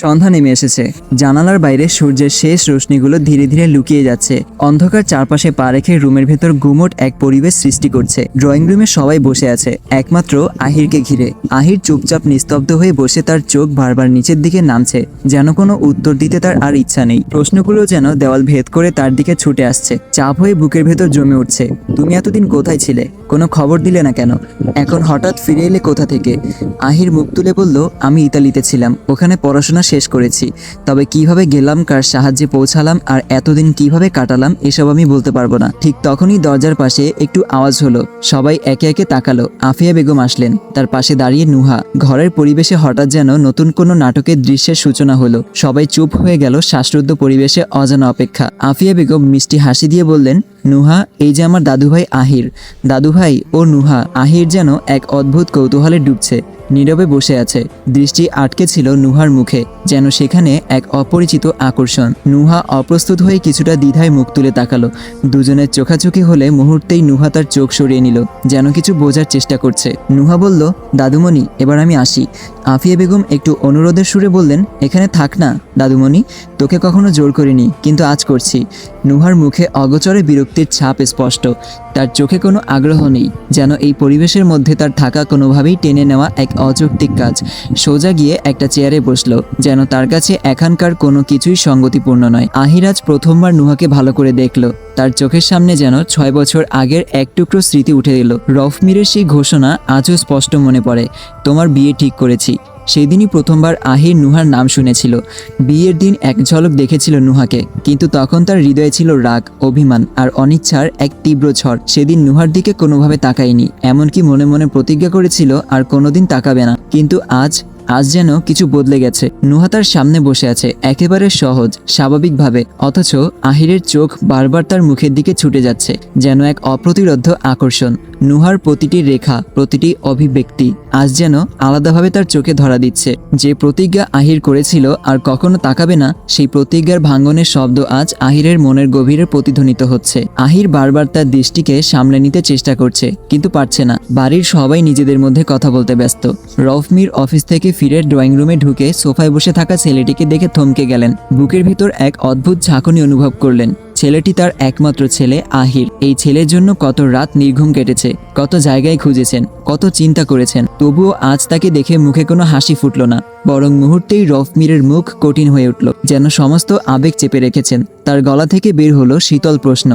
সন্ধ্যা নেমে এসেছে। জানালার বাইরে সূর্যের শেষ রশ্মিগুলো ধীরে ধীরে লুকিয়ে যাচ্ছে। অন্ধকার চারপাশে পা রেখে রুমের ভেতর গুমট এক পরিবেশ সৃষ্টি করছে। ড্রয়িং রুমে সবাই বসে আছে, একমাত্র আহিরকে ঘিরে। আহির চুপচাপ নিস্তব্ধ হয়ে বসে তার চোখ বারবার নিচের দিকে নামছে, যেন কোনো উত্তর দিতে তার আর ইচ্ছা নেই। প্রশ্নগুলো যেন দেওয়াল ভেদ করে তার দিকে ছুটে আসছে। চাপ হয়ে বুকের ভেতর জমে উঠছে, তুমি এতদিন কোথায় ছিলে? কোনো খবর দিলে না কেন? এখন হঠাৎ ফিরে এলে কোথা থেকে? আহির মুখ তুলে বলল, আমি ইতালিতে ছিলাম। ওখানে পড়াশোনা শেষ করেছি। তবে কীভাবে গেলাম, কার সাহায্যে পৌঁছালাম আর এতদিন কীভাবে কাটালাম, এসব আমি বলতে পারব না। ঠিক তখনই দরজার পাশে একটু আওয়াজ হলো। সবাই একে একে তাকালো। আফিয়া বেগম আসলেন। তার পাশে দাঁড়িয়ে নুহা। ঘরের পরিবেশে হঠাৎ যেন নতুন কোনো নাটকের দৃশ্যের সূচনা হলো। সবাই চুপ হয়ে গেল শ্বাসরুদ্ধ পরিবেশে অজানা অপেক্ষা। আফিয়া বেগম মিষ্টি হাসি দিয়ে বললেন, নুহা, এই যে আমার দাদুভাই আহির। দাদুভাই ও নুহা, আহির যেন এক অদ্ভুত কৌতূহলে ডুবছে। নীরবে বসে আছে। দৃষ্টি আটকে ছিল নুহার মুখে, যেন সেখানে এক অপরিচিত আকর্ষণ। নুহা অপ্রস্তুত হয়ে কিছুটা দ্বিধায় মুখ তুলে তাকালো। দুজনের চোখাচোখি হলে মুহূর্তেই নুহা তার চোখ সরিয়ে নিল, যেন কিছু বোঝার চেষ্টা করছে। নুহা বলল, দাদুমণি, এবার আমি আসি। আফিয়া বেগম একটু অনুরোধের সুরে বললেন, এখানে থাক না, দাদুমণি, তোকে কখনো জোর করিনি, কিন্তু আজ করছি। নুহার মুখে অগচরে বিরক্তির ছাপ স্পষ্ট। তার চোখে কোনো আগ্রহ নেই, যেন এই পরিবেশের মধ্যে তার থাকা কোনোভাবেই টেনে নেওয়া এক অযৌক্তিক কাজ। সোজা গিয়ে একটা চেয়ারে বসল, যেন তার কাছে এখানকার কোনো কিছুই সঙ্গতিপূর্ণ নয়। আহিরাজ প্রথমবার নুহাকে ভালো করে দেখল। তার চোখের সামনে যেন ছয় বছর আগের এক টুকরো স্মৃতি উঠে এলো। রফমিরের সেই ঘোষণা আজও স্পষ্ট মনে পড়ে, তোমার বিয়ে ঠিক করেছি। সেই দিনই প্রথমবার আহির নুহার নাম শুনেছিল। বিয়ের দিন এক ঝলক দেখেছিল নুহাকে, কিন্তু তখন তার হৃদয়ে ছিল রাগ, অভিমান আর অনিচ্ছার এক তীব্র ঝড়। সেদিন নুহার দিকে কোনোভাবে তাকায়নি, এমনকি মনে মনে প্রতিজ্ঞা করেছিল, আর কোনোদিন তাকাবে না। কিন্তু আজ আজ যেন কিছু বদলে গেছে। নুহা তার সামনে বসে আছে, একেবারে সহজ, স্বাভাবিকভাবে, অথচ আহিরের চোখ বারবার তার মুখের দিকে ছুটে যাচ্ছে, যেন এক অপ্রতিরোধ্য আকর্ষণ। নুহার প্রতিটি রেখা, প্রতিটি অভিব্যক্তি আজ যেন আলাদাভাবে তার চোখে ধরা দিচ্ছে। যে প্রতিজ্ঞা আহির করেছিল আর কখনো তাকাবে না, সেই প্রতিজ্ঞার ভাঙ্গনের শব্দ আজ আহিরের মনের গভীরে প্রতিধ্বনিত হচ্ছে। আহির বারবার তার দৃষ্টিকে সামলে নিতে চেষ্টা করছে, কিন্তু পারছে না। বাড়ির সবাই নিজেদের মধ্যে কথা বলতে ব্যস্ত। রফমির অফিস থেকে ফিরে ড্রয়িং রুমে ঢুকে সোফায় বসে থাকা ছেলেটিকে দেখে থমকে গেলেন। বুকের ভিতর এক অদ্ভুত ঝাঁকুনি অনুভব করলেন। ছেলেটি তার একমাত্র ছেলে, আহির। এই ছেলের জন্য কত রাত নির্ঘুম কেটেছে, কত জায়গায় খুঁজেছেন, কত চিন্তা করেছেন। তবুও আজ তাকে দেখে মুখে কোনো হাসি ফুটল না। বরং মুহূর্তেই রফমিরের মুখ কঠিন হয়ে উঠল, যেন সমস্ত আবেগ চেপে রেখেছেন। তার গলা থেকে বের হলো শীতল প্রশ্ন,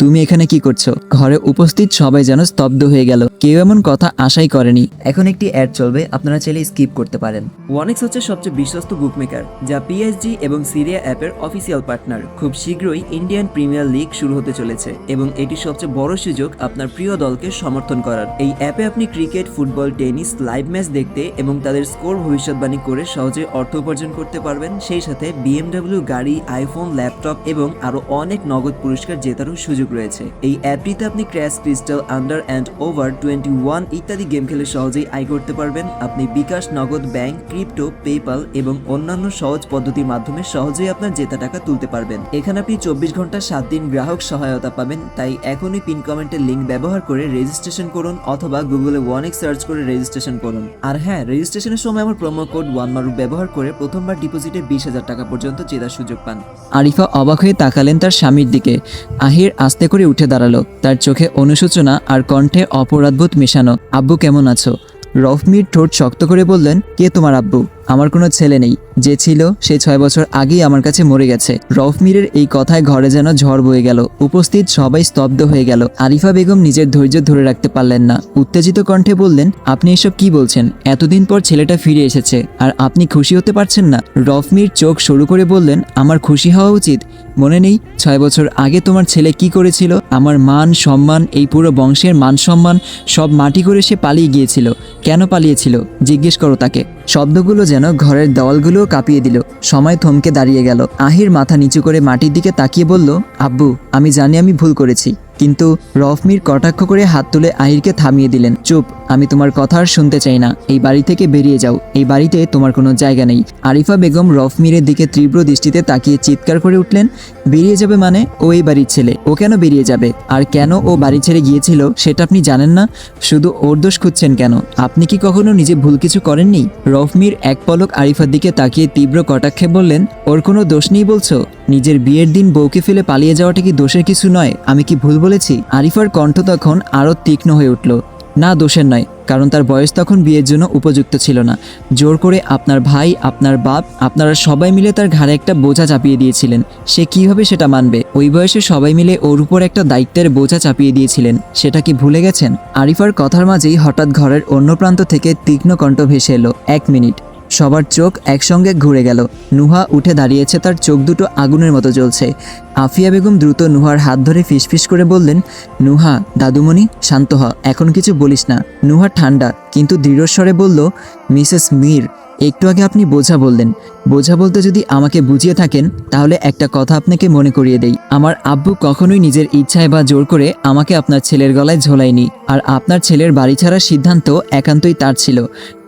তুমি এখানে কি করছ? ঘরে উপস্থিত সবাই যেন স্তব্ধ হয়ে গেল, কেউ এমন কথা আশাই করেনি। এখন একটি অ্যাড চলবে, আপনারা চাইলে স্কিপ করতে পারেন। ওয়ানেক্স হচ্ছে সবচেয়ে বিশ্বস্ত বুকমেকার যা পিএসজি এবং সিরিয়া অ্যাপের অফিসিয়াল পার্টনার খুব শীঘ্রই ইন্ডিয়ান প্রিমিয়ার লিগ শুরু হতে চলেছে এবং এটি সবচেয়ে বড় সুযোগ আপনার প্রিয় দলকে সমর্থন করার। এই অ্যাপে আপনি cricket football tennis live match দেখতে এবং তাদের স্কোর ভবিষ্যৎবাণী করে সহজে অর্থ উপার্জন করতে পারবেন। সেই সাথে বিএমডব্লিউ গাড়ি আইফোন ল্যাপটপ এবং আরও অনেক নগদ পুরস্কার জেতারও সুযোগ রয়েছে। এই অ্যাপটিতে আপনি crash crystal under and over twenty one ইত্যাদি গেম খেলে সহজেই আয় করতে পারবেন। আপনি বিকাশ, নগদ ব্যাংক, ক্রিপ্টো পেপাল এবং অন্যান্য সহজ পদ্ধতির মাধ্যমে সহজেই আপনার জেতা টাকা তুলতে পারবেন। এখানে আপনি চব্বিশ ঘণ্টা সাত দিন গ্রাহক সহায়তা পাবেন। তাই এখনই পিন কমেন্টের লিঙ্ক ব্যবহার করে রেজিস্ট্রেশন করুন অথবা গুগলে ওয়ানেক সার্চ করে রেজিস্ট্রেশন করুন। আর হ্যাঁ রেজিস্ট্রেশনের সময় আমার প্রোমো কোড ওয়ান মারু ব্যবহার করে প্রথমবার ডিপোজিটে বিশ হাজার টাকা পর্যন্ত জেতার সুযোগ পান। আরিফা অবাক হয়ে তাকালেন তার স্বামীর দিকে। আহির আস্তে করে উঠে দাঁড়াল। তার চোখে অনুশোচনা আর কণ্ঠে অপরাধবোধ মেশানো। আব্বু, কেমন আছো? রফমির ঠোঁট শক্ত করে বললেন, কে তোমার আব্বু? আমার কোনো ছেলে নেই। যে ছিল সে ছয় বছর আগেই আমার কাছে মরে গেছে। রফমিরের এই কথায় ঘরে যেন ঝড় বয়ে গেল। উপস্থিত সবাই স্তব্ধ হয়ে গেল। আরিফা বেগম নিজের ধৈর্য ধরে রাখতে পারলেন না। উত্তেজিত কণ্ঠে বললেন, আপনি এসব কি বলছেন? এতদিন পর ছেলেটা ফিরে এসেছে। আর আপনি খুশি হতে পারছেন না? রফমির চোখ শুরু করে বললেন, আমার খুশি হওয়া উচিত। মনে নেই, ছয় বছর আগে তোমার ছেলে কি করেছিল? আমার মান, সম্মান, এই পুরো বংশের মান সম্মান সব মাটি করে সে পালিয়ে গিয়েছিল। কেন পালিয়েছিল? জিজ্ঞেস করো তাকে। শব্দগুলো যেন ঘরের দেওয়ালগুলোও কাঁপিয়ে দিল। সময় থমকে দাঁড়িয়ে গেল। আহির মাথা নিচু করে মাটির দিকে তাকিয়ে বলল, আব্বু, আমি জানি আমি ভুল করেছি। কিন্তু রফমির কটাক্ষ করে হাত তুলে আহিরকে থামিয়ে দিলেন। চুপ, আমি তোমার কথা আর শুনতে চাই না। এই বাড়ি থেকে বেরিয়ে যাও। এই বাড়িতে তোমার কোনো জায়গা নেই। আরিফা বেগম রফমিরের দিকে তীব্র দৃষ্টিতে তাকিয়ে চিৎকার করে উঠলেন, বেরিয়ে যাবে মানে? ও এই বাড়ির ছেলে। ও কেন বেরিয়ে যাবে? আর কেন ও বাড়ি ছেড়ে গিয়েছিল, সেটা আপনি জানেন না? শুধু ওর দোষ খুঁজছেন কেন? আপনি কি কখনো নিজে ভুল কিছু করেননি? রফমির এক পলক আরিফার দিকে তাকিয়ে তীব্র কটাক্ষে বললেন, ওর কোনো দোষ নেই বলছো? নিজের বিয়ের দিন বউকে ফেলে পালিয়ে যাওয়াটা কি দোষের কিছু নয়? আমি কি ভুল বলেছি, আরিফার কণ্ঠ তখন আরও তীক্ষ্ণ হয়ে উঠল। না, দোষের নয়, কারণ তার বয়স তখন বিয়ের জন্য উপযুক্ত ছিল না। জোর করে আপনার ভাই, আপনার বাপ, আপনারা সবাই মিলে তার ঘাড়ে একটা বোঝা চাপিয়ে দিয়েছিলেন। সে কীভাবে সেটা মানবে? ওই বয়সে সবাই মিলে ওর উপর একটা দায়িত্বের বোঝা চাপিয়ে দিয়েছিলেন। সেটা কি ভুলে গেছেন? আরিফার কথার মাঝেই হঠাৎ ঘরের অন্য প্রান্ত থেকে তীক্ষ্ণ কণ্ঠ ভেসে এলো। এক মিনিট। সবার চোখ একসঙ্গে ঘুরে গেল। নুহা উঠে দাঁড়িয়েছে, তার চোখ দুটো আগুনের মতো জ্বলছে। আফিয়া বেগম দ্রুত নুহার হাত ধরে ফিসফিস করে বললেন, নুহা, দাদুমণি, শান্ত হ, এখন কিছু বলিস না। নুহা ঠান্ডা, কিন্তু দৃঢ়স্বরে বলল, মিসেস মীর, একটু আগে আপনি বোঝা বললেন। বোঝা বলতে যদি আমাকে বুঝিয়ে থাকেন, তাহলে একটা কথা আপনাকে মনে করিয়ে দেই। আমার আব্বু কখনোই নিজের ইচ্ছায় বা জোর করে আমাকে আপনার ছেলের গলায় ঝোলায়নি, আর আপনার ছেলের বাড়ি ছাড়ার সিদ্ধান্ত একান্তই তার ছিল।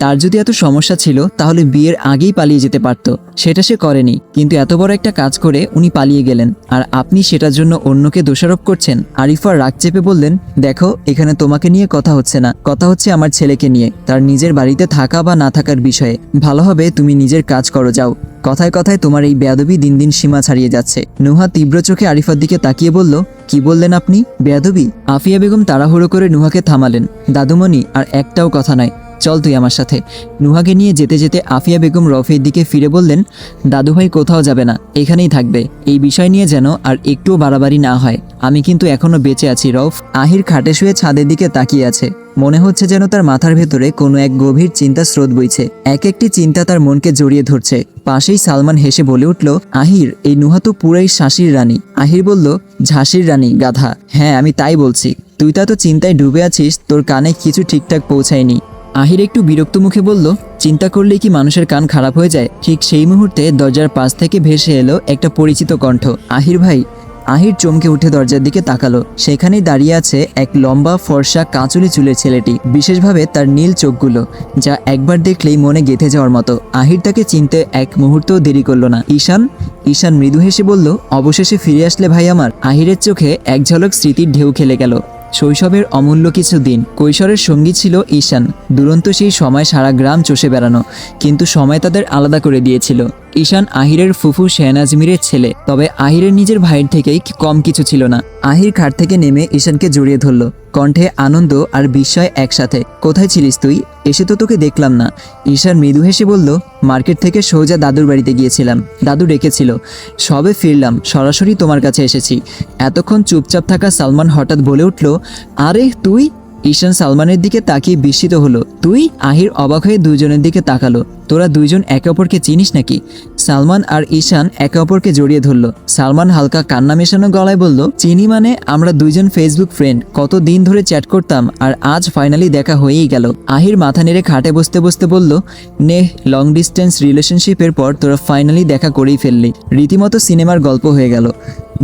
তার যদি এত সমস্যা ছিল, তাহলে বিয়ের আগেই পালিয়ে যেতে পারত। সেটা সে করেনি, কিন্তু এত বড় একটা কাজ করে উনি পালিয়ে গেলেন। আর আপনি সেটার জন্য অন্যকে দোষারোপ করছেন। আরিফা রাগ চেপে বললেন, দেখো, এখানে তোমাকে নিয়ে কথা হচ্ছে না। কথা হচ্ছে আমার ছেলেকে নিয়ে, তার নিজের বাড়িতে থাকা বা না থাকার বিষয়ে। ভালো হবে, তুমি নিজের কাজ করো, যাও। কথায় কথায় তোমার এই বেয়াদবি দিন দিন সীমা ছাড়িয়ে যাচ্ছে। নুহা তীব্র চোখে আরিফার দিকে তাকিয়ে বলল, কি বললেন আপনি? বেয়াদবি? আফিয়া বেগম তাড়াহুড়ো করে নুহাকে থামালেন। দাদুমণি, আর একটাও কথা নাই। চল তুই আমার সাথে। নুহাকে নিয়ে যেতে যেতে আফিয়া বেগম রফির দিকে ফিরে বললেন, দাদুভাই কোথাও যাবে না, এখানেই থাকবে। এই বিষয় নিয়ে যেন আর একটুও বাড়াবাড়ি না হয়। আমি কিন্তু এখনও বেঁচে আছি, রফ। আহির খাটে শুয়ে ছাদের দিকে তাকিয়ে আছে। মনে হচ্ছে যেন তার মাথার ভেতরে কোনো এক গভীর চিন্তা স্রোত বইছে। এক একটি চিন্তা তার মনকে জড়িয়ে ধরছে। পাশেই সালমান হেসে বলে উঠল, আহির, এই নুহা তো পুরাই শাসির রানী। আহির বলল, ঝাঁসির রানী, গাধা। হ্যাঁ আমি তাই বলছি। তুই তা তো চিন্তায় ডুবে আছিস, তোর কানে কিছু ঠিকঠাক পৌঁছায়নি। আহির একটু বিরক্ত মুখে বলল, চিন্তা করলেই কি মানুষের কান খারাপ হয়ে যায়? ঠিক সেই মুহূর্তে দরজার পাশ থেকে ভেসে এলো একটা পরিচিত কণ্ঠ। আহির ভাই। আহির চমকে উঠে দরজার দিকে তাকালো। সেখানেই দাঁড়িয়ে আছে এক লম্বা, ফর্সা, কাঁচুলি চুলের ছেলেটি। বিশেষভাবে তার নীল চোখগুলো, যা একবার দেখলেই মনে গেঁথে যাওয়ার মতো। আহির তাকে চিনতে এক মুহূর্তও দেরি করল না। ঈশান ঈশান মৃদু হেসে বলল, অবশেষে ফিরে আসলে ভাই আমার। আহিরের চোখে এক ঝলক স্মৃতির ঢেউ খেলে গেল। শৈশবের অমূল্য কিছু দিন কৈশোরের সঙ্গী ছিল ঈশান। দুরন্ত সেই সময় সারা গ্রাম চষে বেড়ানো, কিন্তু সময় তাদের আলাদা করে দিয়েছিল। ঈশান আহিরের ফুফু শেহনাজ মীরের ছেলে। তবে আহিরের নিজের ভাইয়ের থেকেই কম কিছু ছিল না। আহির খাট থেকে নেমে ঈশানকে জড়িয়ে ধরল। কণ্ঠে আনন্দ আর বিস্ময় একসাথে। কোথায় ছিলিস তুই? এসে তো তোকে দেখলাম না। ঈশান মৃদু হেসে বলল, মার্কেট থেকে সোজা দাদুর বাড়িতে গিয়েছিলাম। দাদু ডেকেছিল। সবে ফিরলাম। সরাসরি তোমার কাছে এসেছি। এতক্ষণ চুপচাপ থাকা সালমান হঠাৎ বলে উঠল, আরে, তুই? ঈশান সালমানের দিকে তাকিয়ে বিস্মিত হলো। তুই? আহির অবাক হয়ে দুজনের দিকে তাকালো। তোরা দুইজন একে অপরকে চিনিস নাকি? সালমান আর ঈশান একে অপরকে জড়িয়ে ধরলো। সালমান হালকা কান্না মেশানো গলায় বলল, চিনি মানে আমরা দুইজন ফেসবুক ফ্রেন্ড। কত দিন ধরে চ্যাট করতাম আর আজ ফাইনালি দেখা হয়েই গেল। আহির মাথা নেড়ে খাটে বসতে বসতে বলল নেহ লং ডিস্টেন্স রিলেশনশিপের পর তোরা ফাইনালি দেখা করেই ফেললি। রীতিমতো সিনেমার গল্প হয়ে গেল।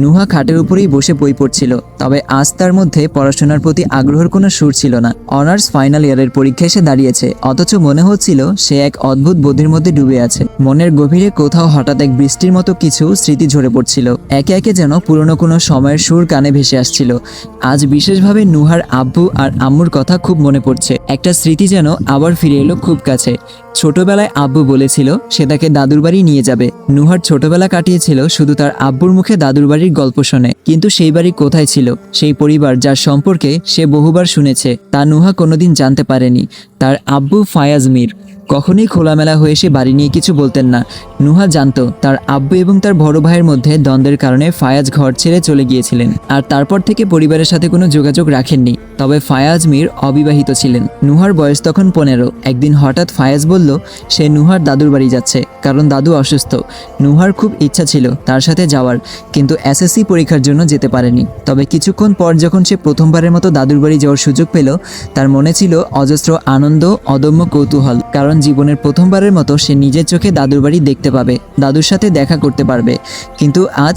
নুহা খাটের উপরেই বসে বই পড়ছিল, তবে আজ তার মধ্যে পড়াশোনার প্রতি আগ্রহের কোনো সুর ছিল না। অনার্স ফাইনাল ইয়ারের পরীক্ষা এসে দাঁড়িয়েছে, অথচ মনে হচ্ছিল সে এক অদ্ভুত বোধের মধ্যে ডুবে আছে। মনের গভীরে কোথাও হঠাৎ এক বৃষ্টির মতো কিছু স্মৃতি ঝরে পড়ছিল, একে একে যেন পুরনো কোনো সময়ের সুর কানে ভেসে আসছিল। আজ বিশেষভাবে নুহার আব্বু আর আম্মুর কথা খুব মনে পড়ছে, একটা স্মৃতি যেন আবার ফিরে এলো খুব কাছে। ছোটবেলায় আব্বু বলেছিল, সে তাকে দাদুর বাড়ি নিয়ে যাবে। নুহার ছোটবেলা কাটিয়েছিল শুধু তার আব্বুর মুখে দাদুর বাড়ির গল্প শোনে। কিন্তু সেই বাড়ি কোথায় ছিল? সেই পরিবার যার সম্পর্কে সে বহুবার শুনেছে, তা নুহা কোনোদিন জানতে পারেনি। তার আব্বু ফায়াজ মীর। কখনোই খোলামেলা হয়ে সে বাড়ি নিয়ে কিছু বলতেন না। নুহা জানত, তার আব্বু এবং তার বড় ভাইয়ের মধ্যে দ্বন্দ্বের কারণে ফায়াজ ঘর ছেড়ে চলে গিয়েছিলেন। আর তারপর থেকে পরিবারের সাথে কোনো যোগাযোগ রাখেননি। তবে ফায়াজ মীর অবিবাহিত ছিলেন। নুহার বয়স তখন পনেরো। একদিন হঠাৎ ফায়াজ বলল, সে নুহার দাদুর বাড়ি যাচ্ছে, কারণ দাদু অসুস্থ। নুহার খুব ইচ্ছা ছিল তার সাথে যাওয়ার, কিন্তু এসএসসি পরীক্ষার জন্য যেতে পারেনি। তবে কিছুক্ষণ পর যখন সে প্রথমবারের মতো দাদুর বাড়ি যাওয়ার সুযোগ পেল, তার মনে ছিল অজস্র আনন্দ অদম্য কৌতূহল, কারণ জীবনের প্রথমবারের মতো সে নিজের চোখে দাদুর বাড়ি দেখতে পাবে, দাদুর সাথে দেখা করতে পারবে। কিন্তু আজ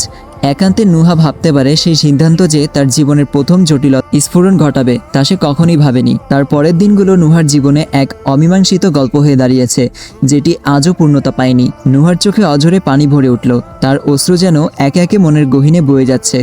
একান্তে নুহা ভাবতে পারে সেই সিদ্ধান্ত যে তার জীবনের প্রথম জটিল স্ফুরণ ঘটাবে তা সে কখনই ভাবেনি। তার পরের দিনগুলো নুহার জীবনে এক অমীমাংসিত গল্প হয়ে দাঁড়িয়েছে, যেটি আজও পূর্ণতা পায়নি। নুহার চোখে অঝরে পানি ভরে উঠল। তার অশ্রু যেন একে একে মনের গহীনে বয়ে যাচ্ছে।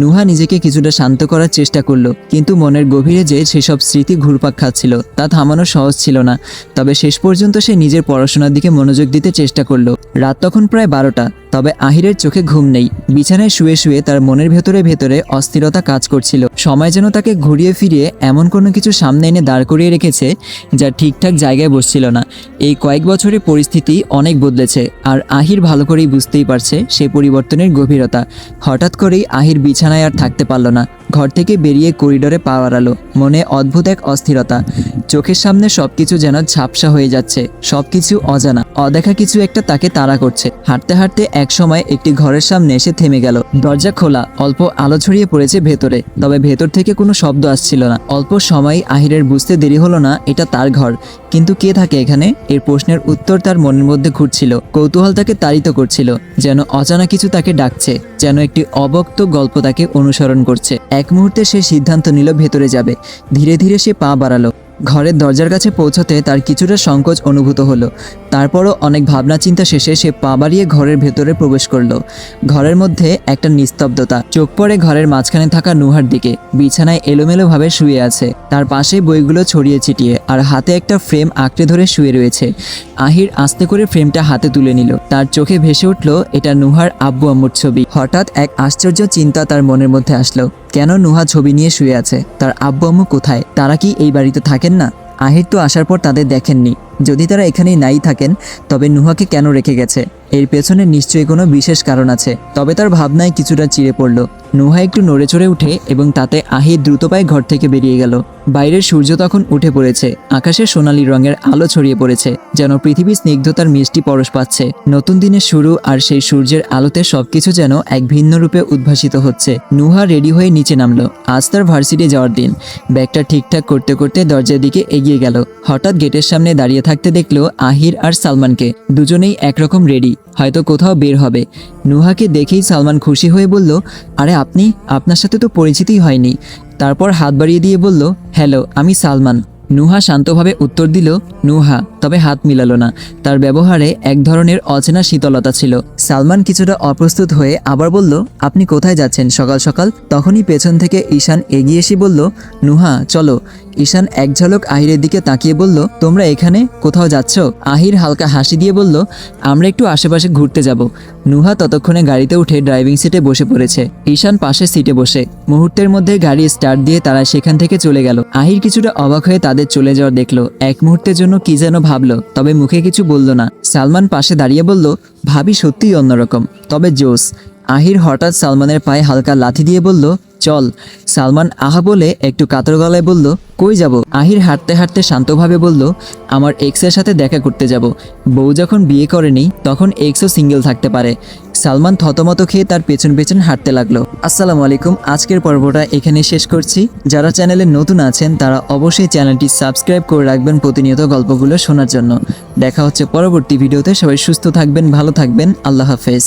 নুহা নিজেকে কিছুটা শান্ত করার চেষ্টা করল, কিন্তু মনের গভীরে যে সেসব স্মৃতি ঘুরপাক খাচ্ছিল, তা থামানো সহজ ছিল না। তবে শেষ পর্যন্ত সে নিজের পড়াশোনার দিকে মনোযোগ দিতে চেষ্টা করল। রাত তখন প্রায় বারোটা। তবে আহিরের চোখে ঘুম নেই। বিছানায় শুয়ে শুয়ে তার মনের ভেতরে ভেতরে অস্থিরতা কাজ করছিল। সময় যেন তাকে ঘুরিয়ে ফিরিয়ে এমন কোনো কিছু সামনে এনে দাঁড় করিয়ে রেখেছে যা ঠিকঠাক জায়গায় বসছিল না। এই কয়েক বছরে পরিস্থিতি অনেক বদলেছে, আর আহির ভালো করেই বুঝতেই পারছে সে পরিবর্তনের গভীরতা। হঠাৎ করেই আহির বিছানায় আর থাকতে পারল না। ঘর থেকে বেরিয়ে করিডোরে পা বাড়ালো। মনে অদ্ভুত এক অস্থিরতা। চোখের সামনে সবকিছু যেন ঝাপসা হয়ে যাচ্ছে। সবকিছু অজানা। অদেখা কিছু একটা তাকে তাড়া করছে। হাঁটতে হাঁটতে এক সময় একটি ঘরের সামনে এসে থেমে গেল। দরজা খোলা। অল্প আলো ছড়িয়ে পড়েছে ভেতরে। তবে ভেতর থেকে কোনো শব্দ আসছিল না। অল্প সময় আহিরের বুঝতে দেরি হলো না, এটা তার ঘর। কিন্তু কে থাকে এখানে? এর প্রশ্নের উত্তর তার মনের মধ্যে ঘুরছিল। কৌতূহল তাকে তাড়িত করছিল। যেন অজানা কিছু তাকে ডাকছে। যেন একটি অবক্ত গল্প তাকে অনুসরণ করছে। এক মুহূর্তে সে সিদ্ধান্ত নিল ভেতরে যাবে। ধীরে ধীরে সে পা বাড়ালো। ঘরের দরজার কাছে পৌঁছতে তার কিছুটা সংকোচ অনুভূত হলো। তারপরও অনেক ভাবনা চিন্তা শেষে সে পা বাড়িয়ে ঘরের ভেতরে প্রবেশ করল। ঘরের মধ্যে একটা নিস্তব্ধতা। চোখ পড়ে ঘরের মাঝখানে থাকা নুহার দিকে। বিছানায় এলোমেলোভাবে শুয়ে আছে। তার পাশে বইগুলো ছড়িয়ে ছিটিয়ে আর হাতে একটা ফ্রেম আঁকড়ে ধরে শুয়ে রয়েছে। আহির আস্তে করে ফ্রেমটা হাতে তুলে নিল। তার চোখে ভেসে উঠল, এটা নুহার আব্বু আম্মুর ছবি। হঠাৎ এক আশ্চর্য চিন্তা তার মনের মধ্যে আসলো। কেন নুহা ছবি নিয়ে শুয়ে আছে? তার আব্বু আম্মু কোথায়? তারা কি এই বাড়িতে থাকেন না? আহির তো আসার পর তাদের দেখেননি। যদি তারা এখানেই নাই থাকেন, তবে নুহাকে কেন রেখে গেছে? এর পেছনে নিশ্চয়ই কোনো বিশেষ কারণ আছে। তবে তার ভাবনায় কিছুটা চিড়ে পড়ল। নুহা একটু নড়ে চড়ে উঠে এবং তাতে আহির দ্রুত পায়ে ঘর থেকে বেরিয়ে গেল। বাইরের সূর্য তখন উঠে পড়েছে। আকাশে সোনালী রঙের আলো ছড়িয়ে পড়েছে, যেন পৃথিবী স্নিগ্ধতার মিষ্টি পরশ পাচ্ছে। নতুন দিনের শুরু আর সেই সূর্যের আলোতে সবকিছু যেন এক ভিন্ন রূপে উদ্ভাসিত হচ্ছে। নুহা রেডি হয়ে নিচে নামলো। আজ তার ভার্সিটি যাওয়ার দিন। ব্যাগটা ঠিকঠাক করতে করতে দরজার দিকে এগিয়ে গেল। হঠাৎ গেটের সামনে দাঁড়িয়ে থাকতে দেখল আহির আর সালমানকে। দুজনেই একরকম রেডি হয়তো কোথাও বের হবে। নুহাকে দেখেই সালমান খুশি হয়ে বলল, আরে আপনি, আপনার সাথে তো পরিচিতই হয়নি। তারপর হাত বাড়িয়ে দিয়ে বলল, হ্যালো, আমি সালমান। নুহা শান্তভাবে উত্তর দিল, নুহা। তবে হাত মিলালো না। তার ব্যবহারে এক ধরনের অচেনা শীতলতা ছিল। সালমান কিছুটা অপ্রস্তুত হয়ে আবার বলল, আপনি কোথায় যাচ্ছেন সকাল সকাল? তখনই পেছন থেকে ঈশান এগিয়ে এসে বলল, নুহা, চলো। ঈশান এক ঝলক আহিরের দিকে তাকিয়ে বলল, তোমরা এখানে কোথাও যাচ্ছ? আহির হালকা হাসি দিয়ে বলল, আমরা একটু আশেপাশে ঘুরতে যাব। নুহা ততক্ষণে গাড়িতে উঠে ড্রাইভিং সিটে বসে পড়েছে। ঈশান পাশের সিটে বসে। মুহূর্তের মধ্যে গাড়ি স্টার্ট দিয়ে তারা সেখান থেকে চলে গেল। আহির কিছুটা অবাক হয়ে তাদের চলে যাওয়া দেখল। এক মুহূর্তের জন্য কি যেন ভাবলো, তবে মুখে কিছু বলল না। সালমান পাশে দাঁড়িয়ে বলল, ভাবি সত্যিই অন্যরকম। তবে জোস, আহির হঠাৎ সালমানের পায়ে হালকা লাথি দিয়ে বলল চল। সালমান আহা বলে একটু কাতর গলায় বলল, কই যাব? আহির হাঁটতে হাঁটতে শান্তভাবে বলল, আমার এক্সের সাথে দেখা করতে যাব। বউ যখন বিয়ে করেনি, তখন এক্সও সিঙ্গেল থাকতে পারে। সালমান থতমত খেয়ে তার পেছন পেছন হাঁটতে লাগল। আসসালামু আলাইকুম, আজকের পর্বটা এখানে শেষ করছি। যারা চ্যানেলে নতুন আছেন, তারা অবশ্যই চ্যানেলটি সাবস্ক্রাইব করে রাখবেন প্রতিনিয়ত গল্পগুলো শোনার জন্য। দেখা হচ্ছে পরবর্তী ভিডিওতে। সবাই সুস্থ থাকবেন, ভালো থাকবেন। আল্লাহ হাফেজ।